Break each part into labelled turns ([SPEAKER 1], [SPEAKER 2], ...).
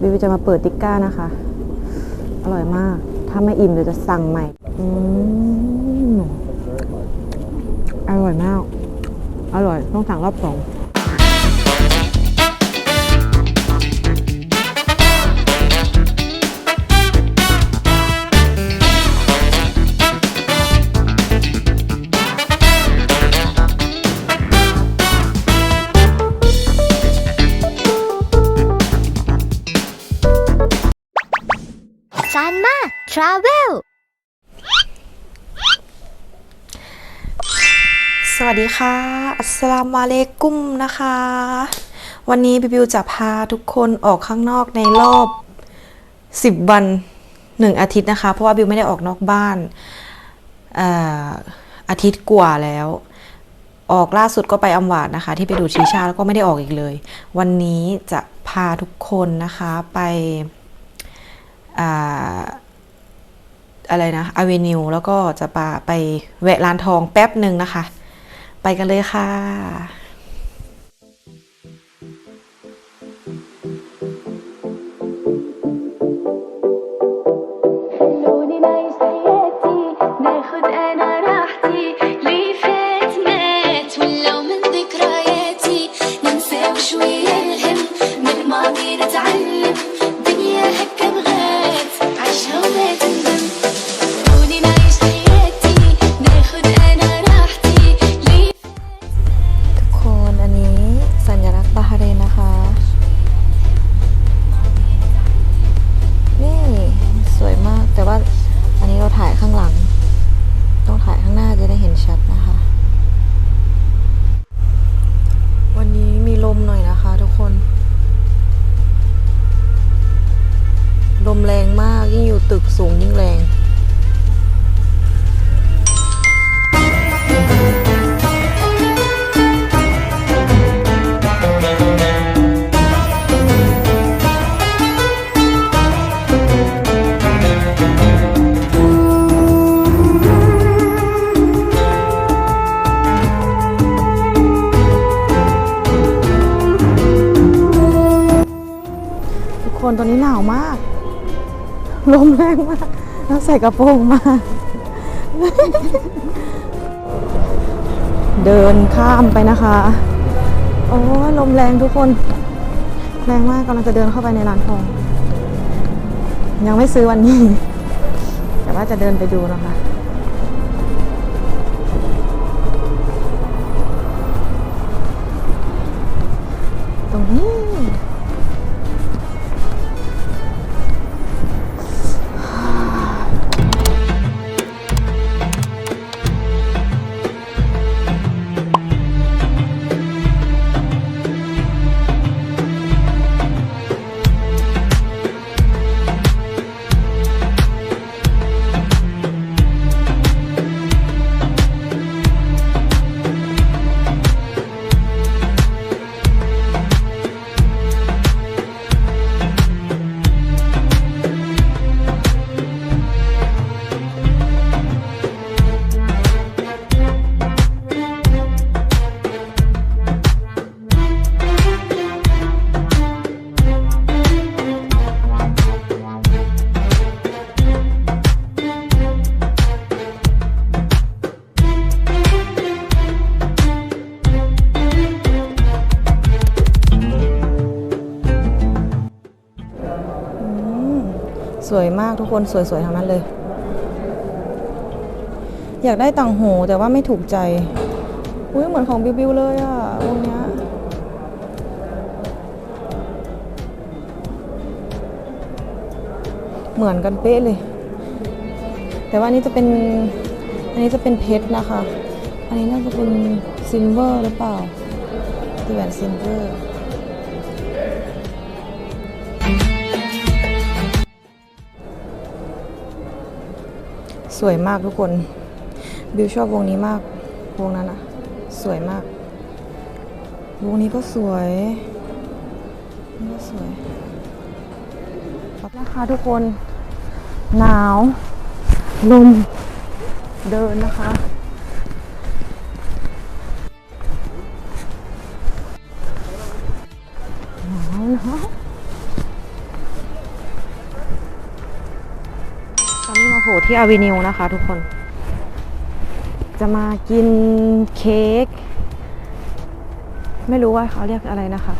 [SPEAKER 1] บิวจะมาเปิดติกก้านะคะ อร่อยมาก ถ้าไม่อิ่มเดี๋ยวจะสั่งใหม่อืมอร่อยมาก อร่อย ต้องสั่งรอบสอง
[SPEAKER 2] ทราเวล
[SPEAKER 3] สวัสดีค่ะ อัสลามุอะลัยกุมนะคะ วันนี้บิบิวจะพาทุกคนออกข้างนอกในรอบ 10 วัน 1 อาทิตย์นะคะ เพราะว่าบิวไม่ได้ออกนอกบ้านอาทิตย์กว่าแล้ว ออกล่าสุดก็ไปอัมวาดนะคะ ที่ไปดูชีชาแล้วก็ไม่ได้ออกอีกเลย วันนี้จะพาทุกคนนะคะไป อะไรนะอเวนิวแล้วก็จะปาไปแวะร้านทองแป๊บหนึ่งนะคะ ไปกันเลยค่ะ แรงมากแล้
[SPEAKER 1] วใส่กระโปรงมา เดินข้ามไปนะคะ โอ้ลมแรงทุกคน แรงมากกำลังจะเดินเข้าไปในร้านทอง ยังไม่ซื้อวันนี้ แต่ว่าจะเดินไปดูนะคะตรงนี้ สวยมากทุกคนสวยๆทั้งนั้นเลย อยากได้ต่างหูแต่ว่าไม่ถูกใจ อุ้ยเหมือนของบิวบิวเลยอะวงเนี้ยเหมือนกันเป๊ะเลย แต่ว่านนี้จะเป็น อันนี้จะเป็นเพชรนะคะ อันนี้น่าจะเป็นซิลเวอร์หรือเปล่าที่แหวนซิลเวอร์ สวยมากทุกคน บิวชอบวงนี้มาก วงนั้นอะสวยมาก วงนี้ก็สวยนี่ก็สวยนะคะทุกคน หนาว ลม เดินนะคะ ที่อาวินิวนะคะทุกคน จะมากินเค้กไม่รู้ว่าเขาเรียกอะไรนะคะ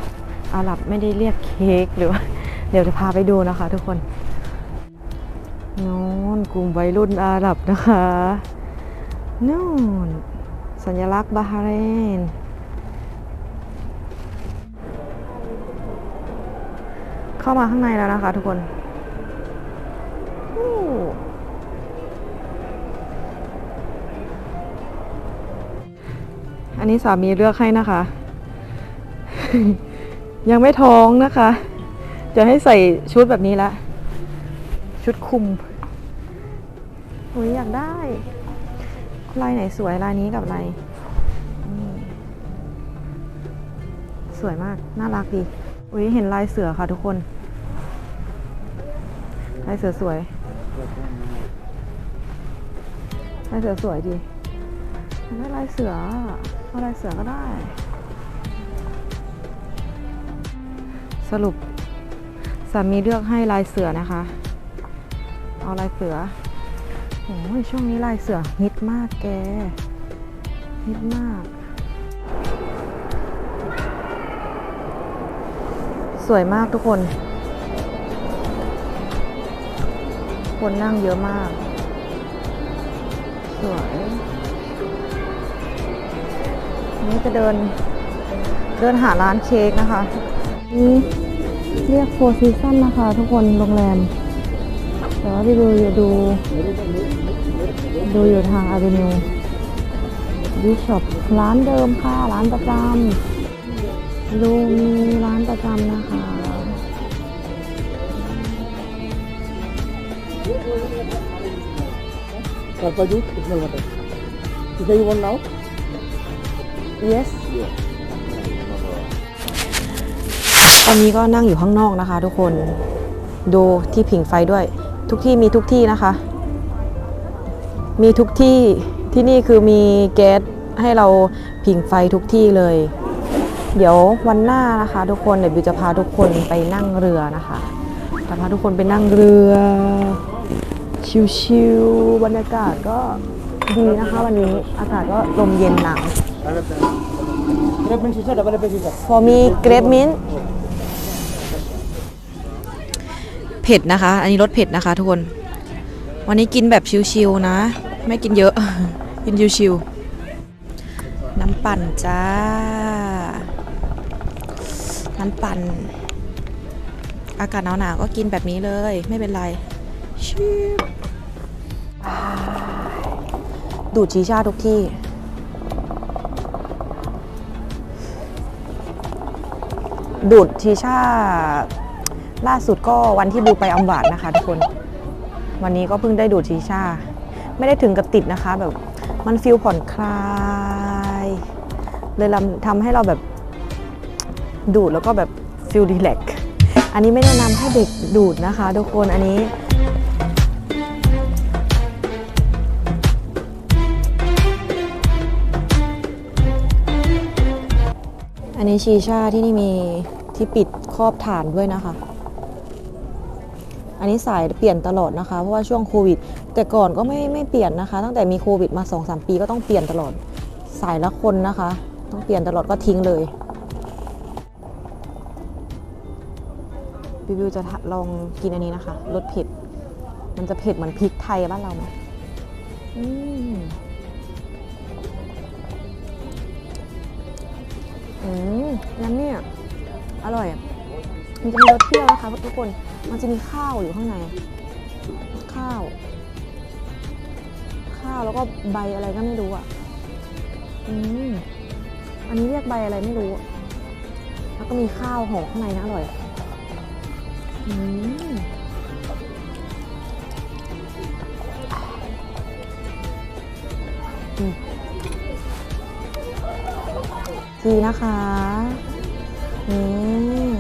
[SPEAKER 1] อาหรับไม่ได้เรียกเค้กหรือว่า เดี๋ยวจะพาไปดูนะคะ ทุกคนโน่นกลุ่มวัยรุ่นอาหรับนะคะนู่นสัญลักษณ์บาฮาเรนเข้ามาข้างในแล้วนะคะ ทุกคน อันนี้สามีเลือกให้นะคะ ยังไม่ท้องนะคะ จะให้ใส่ชุดแบบนี้ละ ชุดคลุมโอ้ยอยากได้ ลายไหนสวยลายนี้กับลายสวยมาก น่ารักดี อุ้ยเห็นลายเสือค่ะทุกคน ลายเสือสวยลายเสือสวยดี ได้ลายเสืออาลายเสือก็ได้ สรุปสามีเลือกให้ลายเสือนะคะ เอาลายเสือโอ้ยช่วงนี้ลายเสือฮิตมากแกฮิตมาก สวยมากทุกคน คนนั่งเยอะมาก สวย นี่จะเดินเดินหาร้านเค้กนะคะ นี่เรียกโฟร์ซีซันนะคะ ทุกคนโรงแรม แต่ว่าพี่ดูอยู่ดู ดูอยู่ทางอาเวนิวบิชอปร้านเดิมค่ะ ร้านประจำดูมีร้านประจำนะคะ
[SPEAKER 4] Papa juice, it's not water. Is that you want now?
[SPEAKER 1] Yes ตอนนี้ก็นั่งอยู่ข้างนอกนะคะ ทุกคนดูที่ผิงไฟด้วย ทุกที่มีทุกที่นะคะ มีทุกที่ที่นี่คือมีแก๊สให้เราผิงไฟทุกที่เลย เดี๋ยววันหน้านะคะ ทุกคนเดี๋ยวบิวจะพาทุกคนไปนั่งเรือนะคะจะพาทุกคนไปนั่งเรือ ชิวๆบรรยากาศก็ดีนะคะ วันนี้อากาศก็ลมเย็นหนาว
[SPEAKER 4] Grape mint sisa, double apple sisa.
[SPEAKER 1] พอมีเกรปมิ้นท์เผ็ดนะคะ อันนี้รสเผ็ดนะคะทุกคน วันนี้กินแบบชิวๆนะ ไม่กินเยอะ กินชิวๆน้ำปั่นจ้า น้ำปั่น อากาศหนาวๆก็กินแบบนี้เลย ไม่เป็นไรชิวดูดชีชาทุกที่ ดูดชีชาล่าสุดก็วันที่บูไปอัมวาดนะคะทุกคน วันนี้ก็เพิ่งได้ดูดชีชา ไม่ได้ถึงกับติดนะคะแบบมันฟิลผ่อนคลาย เลยทำให้เราแบบดูดแล้วก็แบบฟิลรีแลกซ์อันนี้ไม่แนะนำให้เด็กดูดนะคะ ทุกคนอันนี้ อันนี้ชีชาที่นี่มีที่ปิดครอบฐานด้วยนะคะ อันนี้สายเปลี่ยนตลอดนะคะ เพราะว่าช่วงโควิด แต่ก่อนก็ไม่ไม่เปลี่ยนนะคะ ตั้งแต่มีโควิดมา2อสปีก็ต้องเปลี่ยนตลอด สายละคนนะคะ ต้องเปลี่ยนตลอดก็ทิ้งเลยบิวจะลองกินอันนี้นะคะรสเผ็ด มันจะเผ็ดเหมือนพริกไทยบ้านเราไหมอืม อืมน้ำเนี่ยอร่อย มันจะมีรสเปรี้ยวนะคะทุกคน มันจะมีข้าวอยู่ข้างใน ข้าว ข้าวแล้วก็ใบอะไรก็ไม่รู้อะ อืม อันนี้เรียกใบอะไรไม่รู้ แล้วก็มีข้าวห่อข้างในนะอร่อยอะอืม ทีนะคะนี่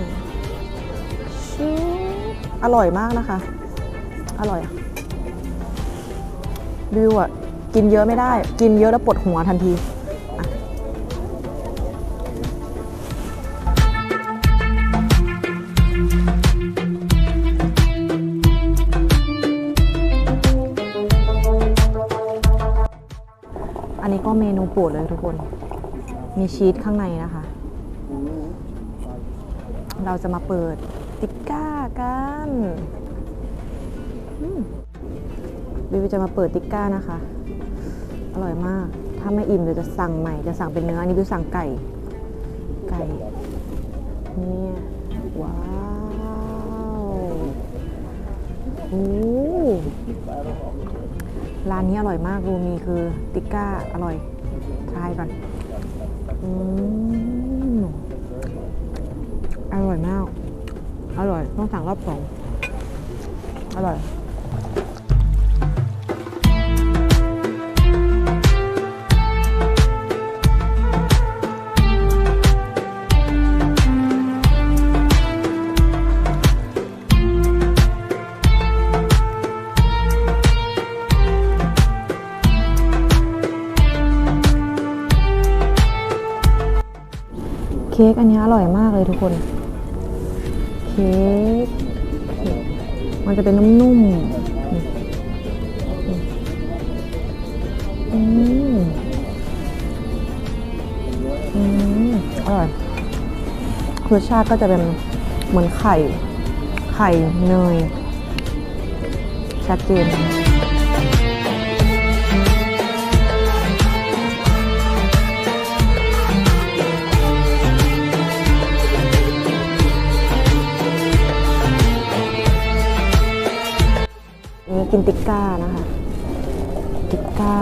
[SPEAKER 1] ชิอร่อยมากนะคะ อร่อยอะบิวอะกินเยอะไม่ได้ กินเยอะแล้วปวดหัวทันทีอันนี้ก็เมนูโปรดเลยทุกคน มีชีสข้างในนะคะ เราจะมาเปิดติ๊ก้ากันบิวจะมาเปิดติ๊ก้านะคะ อร่อยมาก ถ้าไม่อิ่มเดี๋ยวจะสั่งใหม่ จะสั่งเป็นเนื้อ อันนี้บิวสั่งไก่ ไก่ เนี่ย ว้าวโอ้ร้านนี้อร่อยมากรูมีคือติ๊ก้าอร่อย ทายก่อน อืมอร่อยมาก อร่อย ต้องสั่งรอบสอง อร่อย ค้กอันนี้อร่อยมากเลยทุกคน เค้ก มันจะเป็นนุ่มๆนี่อืมอืมอร่อยรสชาติก็จะเป็นเหมือนไข่ ไข่เนย ชัดเจน นี่กินติก้านะคะ ติกก้า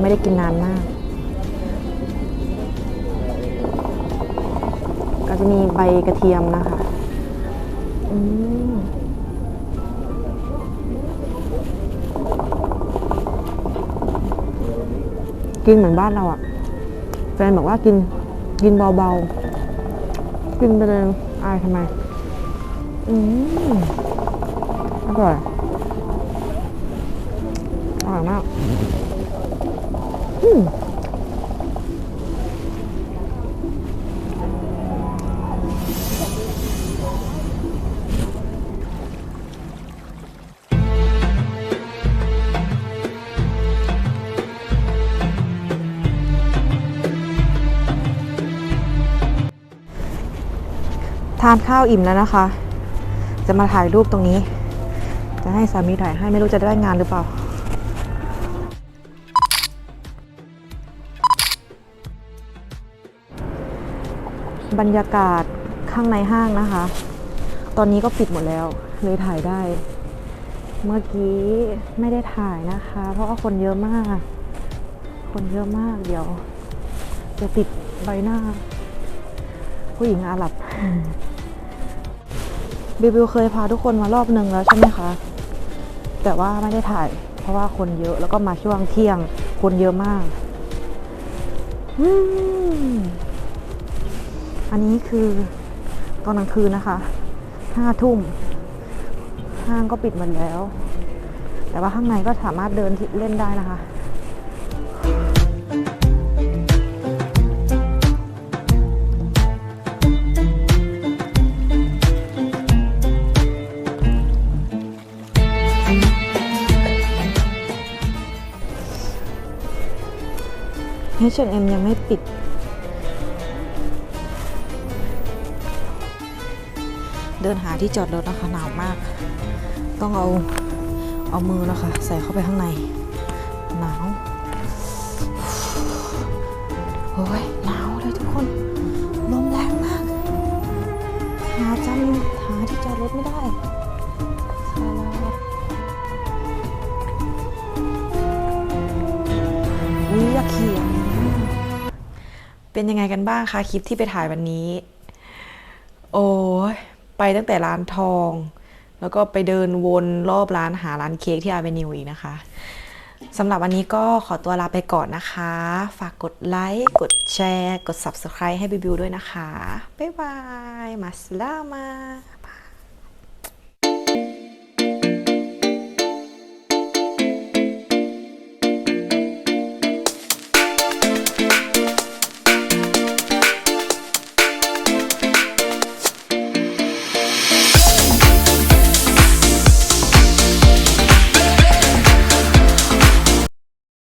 [SPEAKER 1] ไม่ได้กินนานมาก ก็จะมีใบกระเทียมนะคะอืมกินเหมือนบ้านเราอะแฟนบอกว่ากินกินเบาๆ กินไปเลยอายทำไม อืมอร่อย อร่อยมากอืม ทานข้าวอิ่มแล้วนะคะ จะมาถ่ายรูปตรงนี้ จะให้สามีถ่ายให้ไม่รู้จะได้งานหรือเปล่า บรรยากาศข้างในห้างนะคะ ตอนนี้ก็ปิดหมดแล้ว เลยถ่ายได้ เมื่อกี้ไม่ได้ถ่ายนะคะ เพราะว่าคนเยอะมาก คนเยอะมากเดี๋ยว จะติดใบหน้า ผู้หญิงอาหรับบิวบิวเคยพาทุกคนมารอบนึงแล้วใช่ไหมคะ แต่ว่าไม่ได้ถ่าย เพราะว่าคนเยอะแล้วก็มาช่วงเที่ยง คนเยอะมาก อืม อันนี้คือตอนกลางคืนนะคะห้าทุ่มห้างก็ปิดหมดแล้ว แต่ว่าข้างในก็สามารถเดินเล่นได้นะคะ H&M ยังไม่ปิด เดินหาที่จอดรถนะคะหนาวมาก ต้องเอาเอามือนะคะ ใส่เข้าไปข้างใน หนาวโอ้ยหนาวเลยทุกคนลมแรงมาก หาจำหาที่จอดรถไม่ได้อุ้ยอยากขี่เป็นยังไงกันบ้างคะคลิปที่ไปถ่ายวันนี้ โอ้ย ไปตั้งแต่ร้านทอง แล้วก็ไปเดินวนรอบร้านหาร้านเค้กที่อาเวนิวอีกนะคะสำหรับวันนี้ก็ขอตัวลาไปก่อนนะคะ ฝากกดไลค์ กดแชร์ กด Subscribe ให้บิวบิวด้วยนะคะ บ๊ายบาย มาสลามา